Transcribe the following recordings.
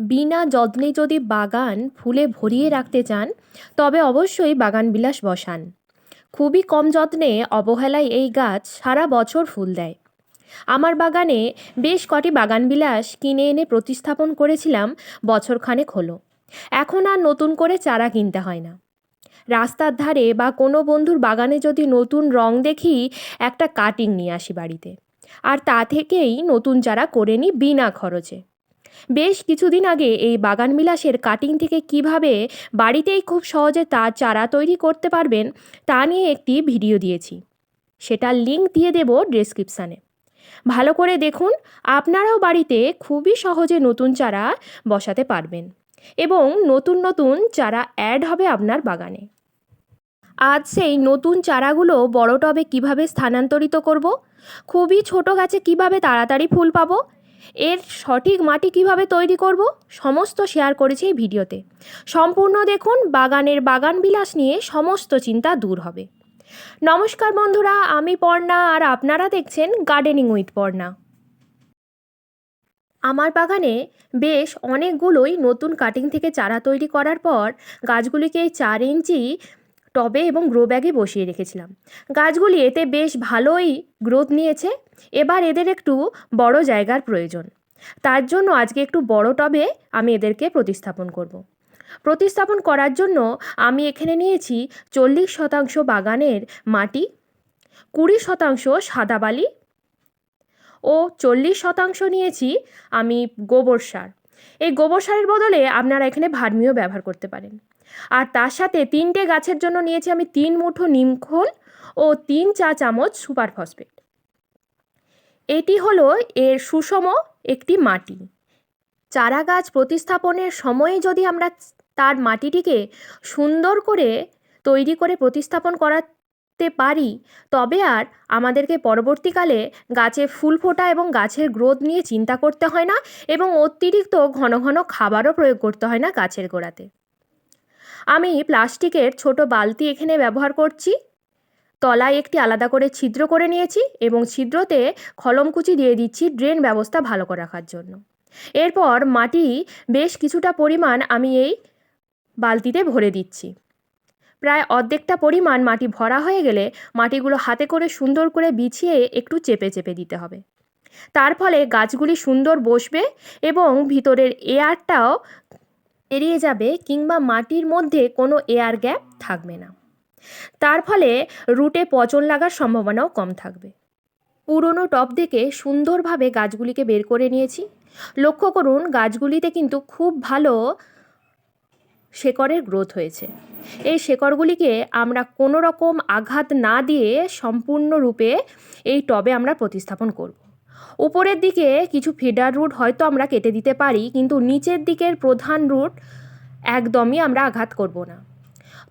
বিনা যত্নে যদি বাগান ফুলে ভরিয়ে রাখতে চান, তবে অবশ্যই বাগান বিলাস বসান। খুবই কম যত্নে অবহেলায় এই গাছ সারা বছর ফুল দেয়। আমার বাগানে বেশ কটি বাগান বিলাস কিনে এনে প্রতিস্থাপন করেছিলাম, বছরখানেক হলো। এখন আর নতুন করে চারা কিনতে হয় না। রাস্তার ধারে বা কোনো বন্ধুর বাগানে যদি নতুন রং দেখি, একটা কাটিং নিয়ে আসি বাড়িতে। আর তা থেকেই নতুন চারা করে নিই বিনা খরচে। বেশ কিছুদিন আগে এই বাগান বিলাসের কাটিং থেকে কীভাবে বাড়িতেই খুব সহজে তার চারা তৈরি করতে পারবেন, তা নিয়ে একটি ভিডিও দিয়েছি। সেটার লিঙ্ক দিয়ে দেব ডেসক্রিপশানে ভালো করে দেখুন, আপনারাও বাড়িতে খুবই সহজে নতুন চারা বসাতে পারবেন এবং নতুন নতুন চারা অ্যাড হবে আপনার বাগানে। আজ সেই নতুন চারাগুলো বড় টবে কীভাবে স্থানান্তরিত করব? খুবই ছোট গাছে কীভাবে তাড়াতাড়ি ফুল পাবো? এর সঠিক মাটি কীভাবে তৈরি করব? সমস্ত শেয়ার করেছি এই ভিডিওতে। সম্পূর্ণ দেখুন, বাগানের বাগান বিলাস নিয়ে সমস্ত চিন্তা দূর হবে। নমস্কার বন্ধুরা, আমি পর্ণা আর আপনারা দেখছেন গার্ডেনিং উইথ পর্ণা। আমার বাগানে বেশ অনেকগুলোই নতুন কাটিং থেকে চারা তৈরি করার পর গাছগুলিকে চার ইঞ্চি টবে এবং গ্রো ব্যাগে বসিয়ে রেখেছিলাম। গাছগুলি এতে বেশ ভালোই গ্রোথ নিয়েছে। এবার এদের একটু বড় জায়গার প্রয়োজন। তার জন্য আজকে একটু বড় টবে আমি এদেরকে প্রতিস্থাপন করব। প্রতিস্থাপন করার জন্য আমি এখানে নিয়েছি চল্লিশ শতাংশ বাগানের মাটি, কুড়ি শতাংশ সাদা বালি ও চল্লিশ শতাংশ নিয়েছি আমি গোবর সার। এই গোবর সারের বদলে আপনারা এখানে ভার্মিও ব্যবহার করতে পারেন। আর তার সাথে তিনটে গাছের জন্য নিয়েছি আমি তিন মুঠো নিমখোল ও তিন চা চামচ সুপার ফসফেট। এটি হলো এর সুষম একটি মাটি। চারা গাছ প্রতিস্থাপনের সময়ে যদি আমরা তার মাটিটিকে সুন্দর করে তৈরি করে প্রতিস্থাপন করাতে পারি, তবে আর আমাদেরকে পরবর্তীকালে গাছে ফুল ফোটা এবং গাছের গ্রোথ নিয়ে চিন্তা করতে হয় না এবং অতিরিক্ত ঘন ঘন খাবারও প্রয়োগ করতে হয় না গাছের গোড়াতে। আমি প্লাস্টিকের ছোট বালতি এখানে ব্যবহার করছি। তলায় একটি আলাদা করে ছিদ্র করে নিয়েছি এবং ছিদ্রতে খলমকুচি দিয়ে দিচ্ছি ড্রেন ব্যবস্থা ভালো করে রাখার জন্য। এরপর মাটি বেশ কিছুটা পরিমাণ আমি এই বালতিতে ভরে দিচ্ছি। প্রায় অর্ধেকটা পরিমাণ মাটি ভরা হয়ে গেলে মাটিগুলো হাতে করে সুন্দর করে বিছিয়ে একটু চেপে চেপে দিতে হবে। তার ফলে গাছগুলি সুন্দর বসবে এবং ভিতরের এয়ারটাও এড়িয়ে যাবে কিংবা মাটির মধ্যে কোনো এয়ার গ্যাপ থাকবে না। তার ফলে রুটে পচন লাগার সম্ভাবনাও কম থাকবে। পুরনো টব থেকে সুন্দরভাবে গাছগুলিকে বের করে নিয়েছি। লক্ষ্য করুন, গাছগুলিতে কিন্তু খুব ভালো শেকড়ের গ্রোথ হয়েছে। এই শেকড়গুলিকে আমরা কোনো রকম আঘাত না দিয়ে সম্পূর্ণরূপে এই টবে আমরা প্রতিস্থাপন করব। উপরের দিকে কিছু ফিডার রুট হয়তো আমরা কেটে দিতে পারি, কিন্তু নিচের দিকের প্রধান রুট একদমই আমরা আঘাত করব না।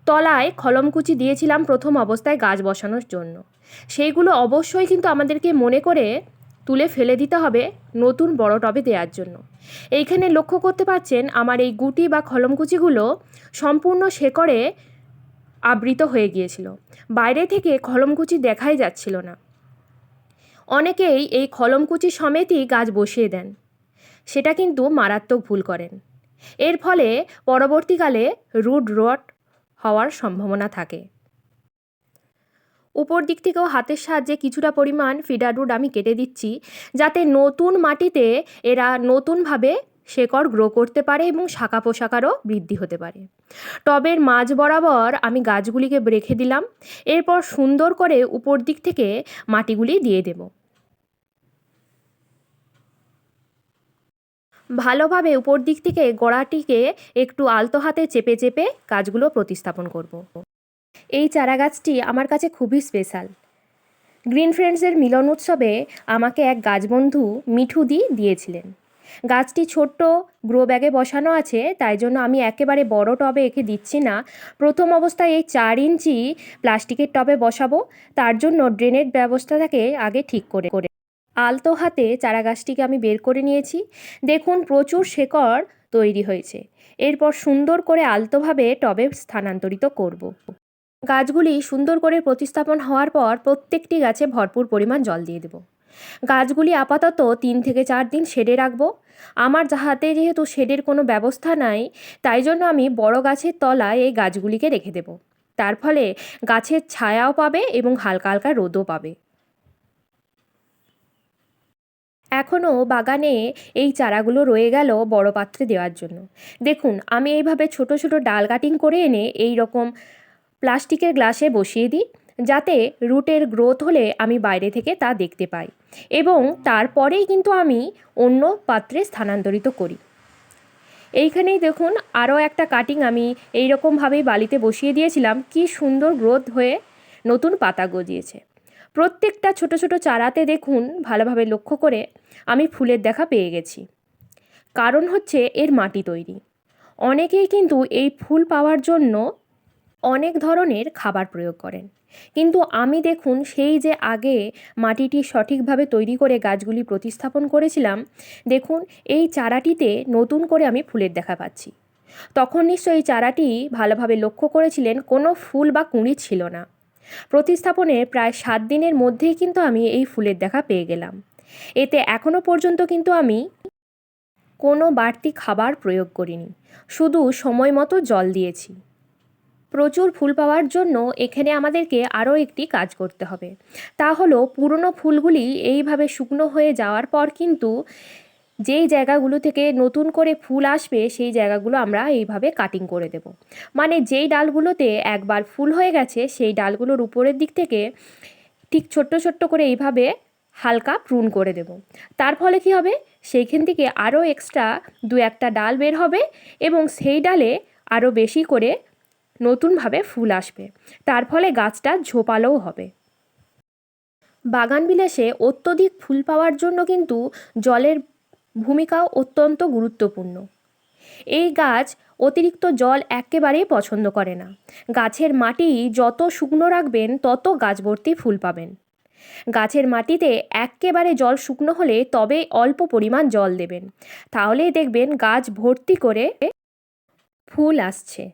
তলায় খলমকুচি দিয়েছিলাম প্রথম অবস্থায় গাছ বসানোর জন্য। সেইগুলো অবশ্যই কিন্তু আমাদেরকে মনে করে তুলে ফেলে দিতে হবে নতুন বড় টবে দেওয়ার জন্য। এইখানে লক্ষ্য করতে পারছেন আমার এই গুটি বা খলমকুচিগুলো সম্পূর্ণ শেকড়ে আবৃত হয়ে গিয়েছিল। বাইরে থেকে খলমকুচি দেখাই যাচ্ছিল না। অনেকেই এই খলমকুচি সমেতই গাছ বসিয়ে দেন। সেটা কিন্তু মারাত্মক ভুল করেন। এর ফলে পরবর্তীকালে রুট রট হওয়ার সম্ভাবনা থাকে। উপর দিক থেকেও হাতের সাহায্যে কিছুটা পরিমাণ ফিডার রুট আমি কেটে দিচ্ছি, যাতে নতুন মাটিতে এরা নতুনভাবে শেকড় গ্রো করতে পারে এবং শাখা পোশাকারও বৃদ্ধি হতে পারে। টবের মাঝ বরাবর আমি গাছগুলিকে রেখে দিলাম, এরপর সুন্দর করে উপর দিক থেকে মাটিগুলি দিয়ে দেব। ভালোভাবে উপর দিক থেকে গোড়াটিকে একটু আলতো হাতে চেপে চেপে গাছগুলো প্রতিস্থাপন করব। এই চারা গাছটি আমার কাছে খুবই স্পেশাল। গ্রিন ফ্রেন্ডসের মিলন উৎসবে আমাকে এক গাছবন্ধু মিঠু দি দিয়েছিলেন। গাছটি ছোট্ট, গ্রো ব্যাগে বসানো আছে, তাই জন্য আমি একেবারে বড় টবে এঁকে দিচ্ছি না। প্রথম অবস্থায় এই চার ইঞ্চি প্লাস্টিকের টবে বসাবো, তার জন্য ড্রেনের ব্যবস্থাটাকে আগে ঠিক করে করে আলতো হাতে চারা গাছটিকে আমি বের করে নিয়েছি। দেখুন, প্রচুর শেকড় তৈরি হয়েছে। এরপর সুন্দর করে আলতোভাবে টবে স্থানান্তরিত করব। গাছগুলি সুন্দর করে প্রতিস্থাপন হওয়ার পর প্রত্যেকটি গাছে ভরপুর পরিমাণ জল দিয়ে দেব। গাছগুলি আপাতত তিন থেকে চার দিন শেডে রাখব। আমার হাতে যেহেতু শেডের কোনো ব্যবস্থা নাই, তাই জন্য আমি বড় গাছের তলায় এই গাছগুলিকে রেখে দেবো। তার ফলে গাছের ছায়াও পাবে এবং হালকা হালকা রোদও পাবে। এখনও বাগানে এই চারাগুলো রয়ে গেল বড় পাত্রে দেওয়ার জন্য। দেখুন, আমি এইভাবে ছোট ছোট ডাল কাটিং করে এনে এই রকম প্লাস্টিকের গ্লাসে বসিয়ে দিই, যাতে রুটের গ্রোথ হলে আমি বাইরে থেকে তা দেখতে পাই এবং তারপরেই কিন্তু আমি অন্য পাত্রে স্থানান্তরিত করি। এইখানেই দেখুন, আরও একটা কাটিং আমি এই রকমভাবেই বালিতে বসিয়ে দিয়েছিলাম। কি সুন্দর গ্রোথ হয়ে নতুন পাতা গজিয়েছে। প্রত্যেকটা ছোট ছোট চারাতে দেখুন ভালোভাবে লক্ষ্য করে আমি ফুলের দেখা পেয়ে গেছি। কারণ হচ্ছে এর মাটি তৈরি। অনেকেই কিন্তু এই ফুল পাওয়ার জন্য অনেক ধরনের খাবার প্রয়োগ করেন। কিন্তু আমি দেখুন সেই যে আগে মাটিটি সঠিকভাবে তৈরি করে গাছগুলি প্রতিস্থাপন করেছিলাম, দেখুন এই চারাটিতে নতুন করে আমি ফুলের দেখা পাচ্ছি। তখন নিশ্চয়ই চারাটি ভালোভাবে লক্ষ্য করেছিলেন কোনো ফুল বা কুঁড়ি ছিল না। প্রতিস্থাপনের প্রায় সাত দিনের মধ্যেই কিন্তু আমি এই ফুলের দেখা পেয়ে গেলাম। এতে এখনও পর্যন্ত কিন্তু আমি কোনো বাড়তি খাবার প্রয়োগ করিনি, শুধু সময় মতো জল দিয়েছি। প্রচুর ফুল পাওয়ার জন্য এখানে আমাদেরকে আরও একটি কাজ করতে হবে। তা হলো পুরনো ফুলগুলি এইভাবে শুকনো হয়ে যাওয়ার পর কিন্তু যেই জায়গাগুলো থেকে নতুন করে ফুল আসবে, সেই জায়গাগুলো আমরা এইভাবে কাটিং করে দেব। মানে যেই ডালগুলোতে একবার ফুল হয়ে গেছে, সেই ডালগুলোর উপরের দিক থেকে ঠিক ছোট্ট ছোট্ট করে এইভাবে হালকা প্রুন করে দেব। তার ফলে কি হবে? সেইখান থেকে আরও এক্সট্রা দু একটা ডাল বের হবে এবং সেই ডালে আরও বেশি করে নতুনভাবে ফুল আসবে। তার ফলে গাছটা ঝোপালোও হবে। বাগান বিলাসে অত্যধিক ফুল পাওয়ার জন্য কিন্তু জলের ভূমিকাও অত্যন্ত গুরুত্বপূর্ণ। এই গাছ অতিরিক্ত জল একেবারেই পছন্দ করে না। গাছের মাটি যত শুকনো রাখবেন, তত গাছ ভর্তি ফুল পাবেন। গাছের মাটিতে একেবারে জল শুকনো হলে তবে অল্প পরিমাণ জল দেবেন। তাহলেই দেখবেন গাছ ভর্তি করে ফুল আসছে।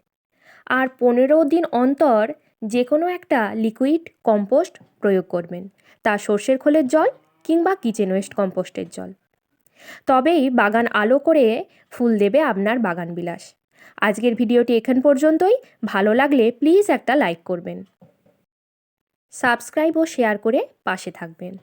আর পনেরো দিন অন্তর যে কোনো একটা লিকুইড কম্পোস্ট প্রয়োগ করবেন। তা সর্ষের খোলের জল কিংবা কিচেন ওয়েস্ট কম্পোস্টের জল। তবেই বাগান আলো করে ফুল দেবে আপনার বাগান বিলাস আজকের ভিডিওটি এখান পর্যন্তই। ভালো লাগলে প্লিজ একটা লাইক করবেন। সাবস্ক্রাইব ও শেয়ার করে পাশে থাকবেন।